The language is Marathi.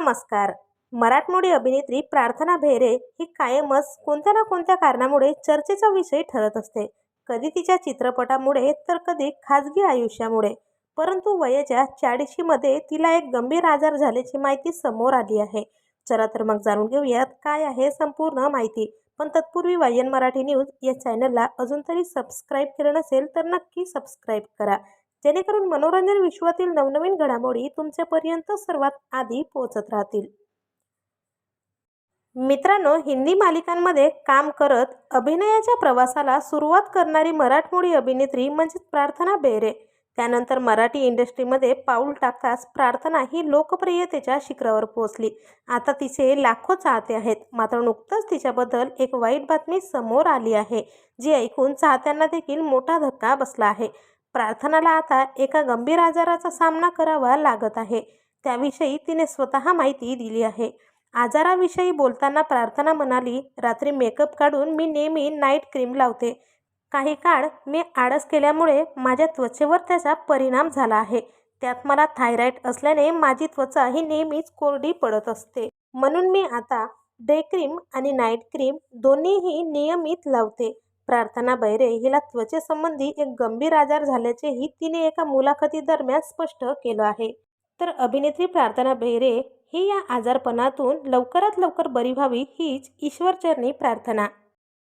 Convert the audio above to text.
नमस्कार. मराठमोळी अभिनेत्री प्रार्थना भेरे ही कायमच कोणत्या ना कोणत्या कारणामुळे चर्चेचा विषय ठरत असते. कधी तिच्या चित्रपटामुळे तर कधी खाजगी आयुष्यामुळे. परंतु वयाच्या चाळीशीमध्ये तिला एक गंभीर आजार झाल्याची माहिती समोर आली आहे. चला तर मग जाणून घेऊयात काय आहे संपूर्ण माहिती. पण तत्पूर्वी वायन मराठी न्यूज या चॅनलला अजून तरी सबस्क्राईब केलं नसेल तर नक्की सबस्क्राईब करा. जेणेकरून मनोरंजन विश्वातील नवनवीन घडामोडी तुमच्यापर्यंत सर्वात आधी पोहोचत राहतील. मित्रांनो हिंदी मालिकांमध्ये काम करत अभिनयाच्या प्रवासाला सुरुवात करणारी मराठमोळी अभिनेत्री म्हणजेच प्रार्थना बेहरे. त्यानंतर मराठी इंडस्ट्रीमध्ये पाऊल टाकताच प्रार्थना ही लोकप्रियतेच्या शिखरावर पोहोचली. आता तिचे लाखो चाहते आहेत. मात्र नुकतंच तिच्याबद्दल एक वाईट बातमी समोर आली आहे जी ऐकून चाहत्यांना देखील मोठा धक्का बसला आहे. प्रार्थनाला आता एका गंभीर आजाराचा सामना करावा लागत आहे. त्याविषयी तिने स्वतः माहिती दिली आहे. आजाराविषयी बोलताना प्रार्थना म्हणाली रात्री मेकअप काढून मी नेहमी नाईट क्रीम लावते. काही काळ मी आळस केल्यामुळे माझ्या त्वचेवर त्याचा परिणाम झाला आहे. त्यात मला थायरॉईड असल्याने माझी त्वचा ही नेहमीच कोरडी पडत असते. म्हणून मी आता डे क्रीम आणि नाईट क्रीम दोन्हीही नियमित लावते. प्रार्थना बैरे हिला त्वचेसंबंधी एक गंभीर आजार झाल्याचेही तिने एका मुलाखतीदरम्यान स्पष्ट केलं आहे. तर अभिनेत्री प्रार्थना बैरे ही या आजारपणातून लवकरात लवकर बरी व्हावी हीच ईश्वरचरणी प्रार्थना.